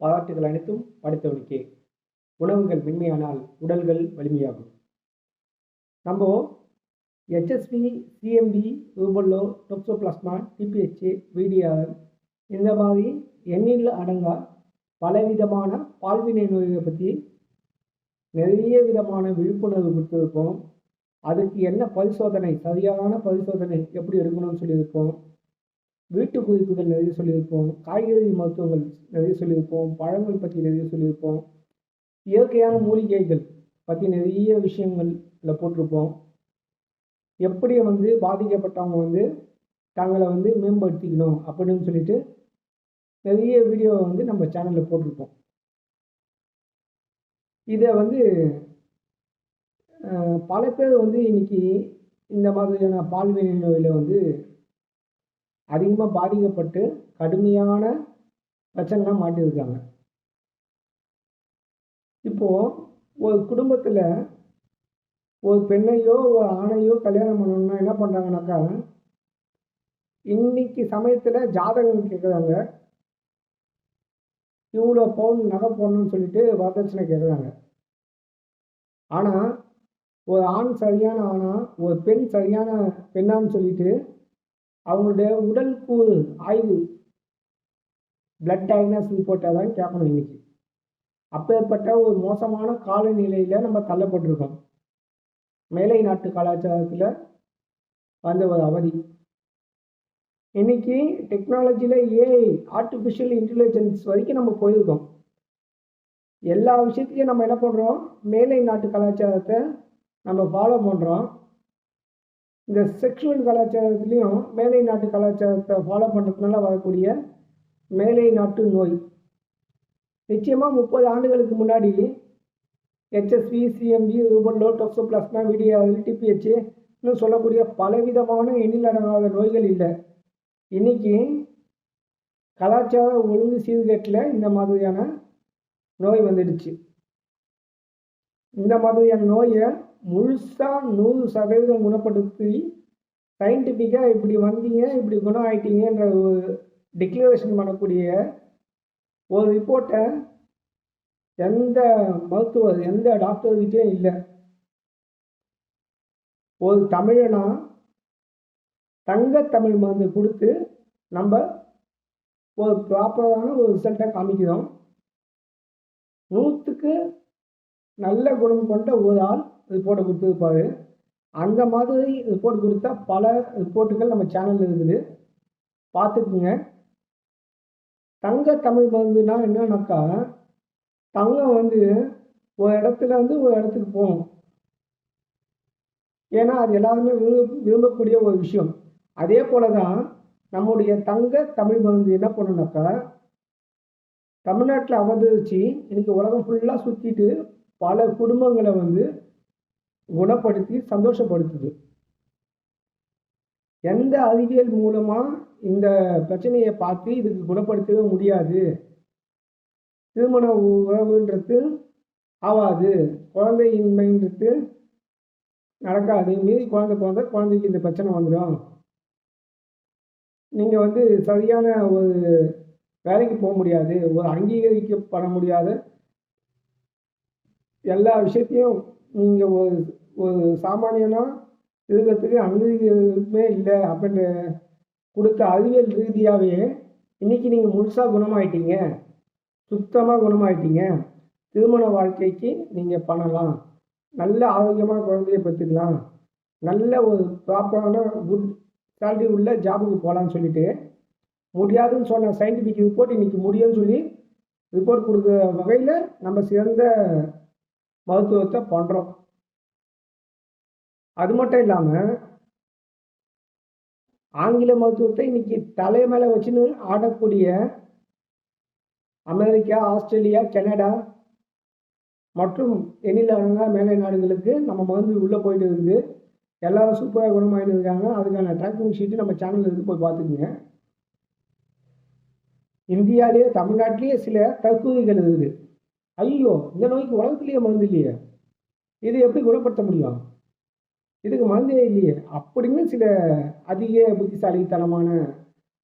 பாராட்டுகள் அனைத்தும் படைத்தவனுக்கே. உணவுகள் மென்மையானால் உடல்கள் வலிமையாகும். நம்ம ஹெச்எஸ்வி சிஎம்பி ரூபல்லோ டொப்சோபிளாஸ்மா டிபிஹெச்ஏ விடிஆர் இந்த மாதிரி எண்ணில் அடங்கா பலவிதமான பால்வினை நோய்களை பற்றி நிறைய விதமான விழிப்புணர்வு கொடுத்துருக்கோம். அதுக்கு என்ன பரிசோதனை சரியான பரிசோதனை எப்படி எடுக்கணும்னு சொல்லியிருக்கோம். வீட்டு குறிப்புகள் நிறைய சொல்லியிருப்போம். காய்கறி மருத்துவங்கள் நிறைய சொல்லியிருப்போம். பழங்கள் பற்றி நிறைய சொல்லியிருப்போம். இயற்கையான மூலிகைகள் பற்றி நிறைய விஷயங்கள்ல போட்டிருப்போம். எப்படி வந்து பாதிக்கப்பட்டவங்க வந்து தங்களை வந்து மேம்படுத்திக்கணும் அப்படின்னு சொல்லிட்டு நிறைய வீடியோவை வந்து நம்ம சேனலில் போட்டிருப்போம். இதை வந்து பல பேர் வந்து இன்னைக்கு இந்த மாதிரியான பால்வினை நோயில் வந்து அதிகமாக பாதிக்கப்பட்டு கடுமையான பிரச்சனைலாம் மாட்டியிருக்காங்க. இப்போ ஒரு குடும்பத்தில் ஒரு பெண்ணையோ ஒரு ஆணையோ கல்யாணம் பண்ணணும்னா என்ன பண்ணுறாங்கனாக்கா இன்னைக்கு சமயத்தில் ஜாதகம் கேட்குறாங்க இவ்வளோ பவுன் நகை போடணும்னு சொல்லிட்டு வரதட்சணை கேட்குறாங்க ஆனால் ஒரு ஆண் சரியான ஆணா ஒரு பெண் சரியான பெண்ணான்னு சொல்லிட்டு அவங்களுடைய உடல் கூறு ஆய்வு பிளட் டயக்னஸ் ரிப்போர்ட்டை தான் கேட்கணும் இன்னைக்கு. அப்பேற்பட்ட ஒரு மோசமான காலநிலையில் நம்ம தள்ளப்பட்டிருக்கோம். மேலை நாட்டு கலாச்சாரத்தில் வந்த ஒரு அவதி. இன்னைக்கு டெக்னாலஜியில் ஏஐ ஆர்டிஃபிஷியல் இன்டெலிஜென்ஸ் வரைக்கும் நம்ம போயிருக்கோம். எல்லா விஷயத்தையும் நம்ம என்ன பண்ணுறோம் மேலை நாட்டு கலாச்சாரத்தை நம்ம ஃபாலோ பண்ணுறோம் இந்த செக்ஷுவல் கலாச்சாரத்துலேயும் மேலை நாட்டு கலாச்சாரத்தை ஃபாலோ பண்ணுறதுனால வரக்கூடிய மேலை நாட்டு நோய். நிச்சயமாக முப்பது ஆண்டுகளுக்கு முன்னாடி ஹெச்எஸ்வி சிஎம்பி ரூபல்லோ டொக்ஸோபிளாஸ்மா விடியா டிபிஹெச் இன்னும் சொல்லக்கூடிய பலவிதமான எண்ணில் அடங்காத நோய்கள் இல்லை. இன்னைக்கு கலாச்சார ஒழுங்கு சீர்கேட்டில் இந்த மாதிரியான நோய் வந்துடுச்சு. இந்த மாதிரியான நோயை முழுசாக நூறு சதவீதம் குணப்படுத்தி சயின்டிஃபிக்காக இப்படி வந்தீங்க இப்படி குணம் ஆயிட்டீங்கன்ற ஒரு டிக்ளரேஷன் பண்ணக்கூடிய ஒரு ரிப்போர்ட்டை எந்த மருத்துவர் எந்த டாக்டர்கிட்டயும் இல்லை. ஒரு தமிழனா தங்க தமிழ் மருந்து கொடுத்து நம்ம ஒரு ப்ராப்பரான ஒரு ரிசல்ட்டை காமிக்கிறோம். நூற்றுக்கு நல்ல குணம் கொண்ட ஒரு ஆள் ரிப்போர்ட்டை கொடுத்துருப்பாரு அந்த மாதிரி ரிப்போர்ட் கொடுத்தா பல ரிப்போர்ட்டுகள் நம்ம சேனலில் இருக்குது. பார்த்துக்குங்க. தங்க தமிழ் மருந்துனா என்னன்னாக்கா தங்கம் வந்து ஒரு இடத்துல வந்து ஒரு இடத்துக்கு போகும். ஏன்னா அது எல்லாருமே விரும்ப விரும்பக்கூடிய ஒரு விஷயம். அதே போல தான் நம்முடைய தங்க தமிழ் மருந்து என்ன பண்ணுனாக்கா தமிழ்நாட்டில் அவதரிச்சு இன்னைக்கு உலகம் ஃபுல்லாக சுற்றிட்டு பல குடும்பங்களை வந்து குணப்படுத்தி சந்தோஷப்படுத்துது. எந்த அறிவியல் மூலமாக இந்த பிரச்சனையை பார்த்து இதுக்கு குணப்படுத்தவே முடியாது? திருமண உறவுன்றது ஆகாது குழந்தையின்மைன்றது நடக்காது. மீறி குழந்தை பிறந்தா குழந்தைக்கு இந்த பிரச்சனை வந்துடும். நீங்கள் வந்து சரியான ஒரு வேலைக்கு போக முடியாது. ஒரு அங்கீகரிக்கப்பட முடியாத எல்லா விஷயத்தையும் நீங்கள் ஒரு ஒரு சாமானியனாக இருக்கிறதுக்கு அங்கீகாரமே இல்லை அப்படின்ற கொடுத்த அறிவியல் ரீதியாகவே இன்றைக்கி நீங்கள் முழுசாக குணமாயிட்டீங்க. சுத்தமாக குணமாயிட்டீங்க. திருமண வாழ்க்கைக்கு நீங்கள் பண்ணலாம் நல்ல ஆரோக்கியமான குழந்தைய பெற்றுக்கலாம். நல்ல ஒரு ப்ராப்பரான குட் சேலரி உள்ள ஜாபுக்கு போகலான்னு சொல்லிட்டு முடியாதுன்னு சொன்ன சயின்டிஃபிக் ரிப்போர்ட் இன்றைக்கி முடியும்னு சொல்லி ரிப்போர்ட் கொடுக்குற வகையில் நம்ம சிறந்த மருத்துவத்தை பண்ணுறோம் அது மட்டும் இல்லாமல் ஆங்கில மருத்துவத்தை இன்னைக்கு தலை மேலே வச்சுன்னு ஆடக்கூடிய அமெரிக்கா ஆஸ்திரேலியா கனடா மற்றும் எண்ணிலான மேலை நாடுகளுக்கு நம்ம மருந்து உள்ளே போயிட்டு இருக்குது. எல்லாரும் சூப்பராக குணமாயிட்டு இருக்காங்க. அதுக்கான ட்ராக்கிங் ஷீட்டு நம்ம சேனலில் இருந்து போய் பார்த்துக்குங்க. இந்தியாவிலேயே தமிழ்நாட்டிலேயே சில தற்கொலைகள் இருக்குது. ஐயோ இந்த நோய்க்கு உலகத்திலேயே மருந்து இல்லையே. இது எப்படி குணப்படுத்த முடியும்? இதுக்கு மருந்தே இல்லையே. அப்படின்னு சில அதிக புத்திசாலித்தனமான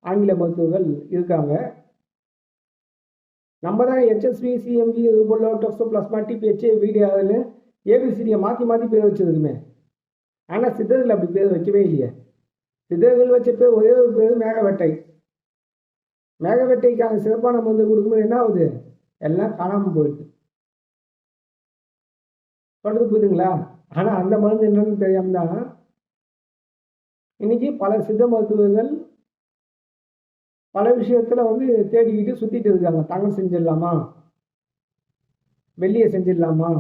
ஆங்கில மருத்துவர்கள் இருக்காங்க. நம்ம தான் ஹெச்எஸ்வி சிஎம்பி இது போல் டொக்ஸோ ப்ளஸ்மா டிபிஹெச் வீடியோ ஏபிசிடியை மாற்றி மாற்றி பேர் வச்சிருக்குமே ஆனால் சித்தர்கள் அப்படி பேர் வைக்கவே இல்லையே. சித்தர்கள் வச்ச பேர் ஒரே ஒரு பேர் மேகவெட்டை. மேகவெட்டைக்கான சிறப்பான மருந்து கொடுக்கும்போது என்ன ஆகுது? எல்லாம் காணாமல் போயிடுது சொல்றது புரியுதுங்களா? ஆனால் அந்த மருந்து என்னன்னு தெரியாம தான் இன்னைக்கு பல சித்த மருத்துவர்கள் பல விஷயத்துல வந்து தேடிக்கிட்டு சுத்திட்டு இருக்காங்க. தங்கம் செஞ்சிடலாமா? வெள்ளியை செஞ்சிடலாமா?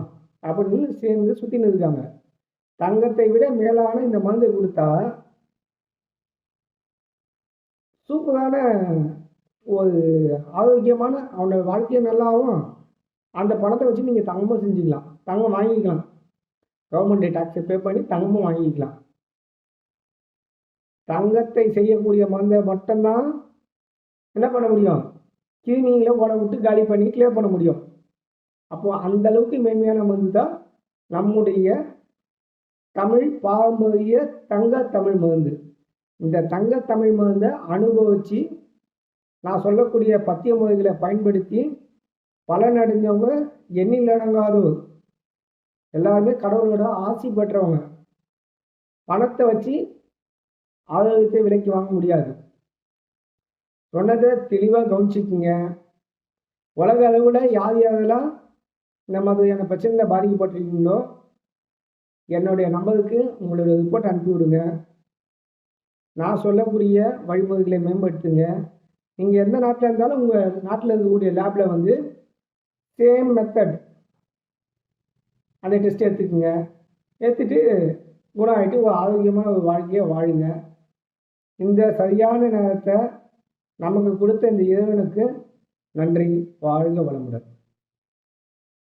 அப்படின்னு சேர்ந்து சுற்றின்னு இருக்காங்க. தங்கத்தை விட மேலான இந்த மருந்தை கொடுத்தா சூப்பரான ஒரு ஆரோக்கியமான அவனோட வாழ்க்கையை நல்லாவும் அந்த பணத்தை வச்சு நீங்கள் தங்கமும் செஞ்சுக்கலாம். தங்கம் வாங்கிக்கலாம். கவர்மெண்ட் டேக்ஸை பே பண்ணி தங்கமும் வாங்கிக்கலாம். தங்கத்தை செய்யக்கூடிய மருந்தை மட்டும்தான் என்ன பண்ண முடியும்? கிருமிகளை ஓட விட்டு காலி பண்ணி கிளியர் பண்ண முடியும். அப்போ அந்த அளவுக்கு மேன்மையான மருந்து தான் நம்முடைய தமிழ் பாரம்பரிய தங்க தமிழ் மருந்து. இந்த தங்க தமிழ் மருந்தை அனுபவித்து நான் சொல்லக்கூடிய பத்திய முறைகளை பயன்படுத்தி பலனடைஞ்சவங்க எண்ணில் அடங்காதவர் எல்லாருமே கடவுளோட ஆசி பெற்றவங்க. பணத்தை வச்சு ஆரோக்கியத்தை விலைக்கு வாங்க முடியாது. சொன்னதை தெளிவாக கவனிச்சுக்கிங்க. உலக அளவில் யார் யாரெல்லாம் இந்த மாதிரியான பிரச்சனையில் பாதிக்கப்பட்டிருக்கீங்களோ என்னுடைய நம்பருக்கு உங்களுடைய ரிப்போர்ட் அனுப்பி விடுங்க நான் சொல்லக்கூடிய வழிமுறைகளை மேம்படுத்துங்க. நீங்கள் எந்த நாட்டில் இருந்தாலும் உங்கள் நாட்டில் இருக்கக்கூடிய லேபில் வந்து சேம் மெத்தட் அந்த டெஸ்ட் எடுத்துக்கோங்க. எடுத்துட்டு குணம் ஆகிட்டு ஒரு ஆரோக்கியமான ஒரு வாழ்க்கையை வாழுங்க. இந்த சரியான நேரத்தை நமக்கு கொடுத்த இந்த இறைவனுக்கு நன்றி. வாழ்க வளமுடன்.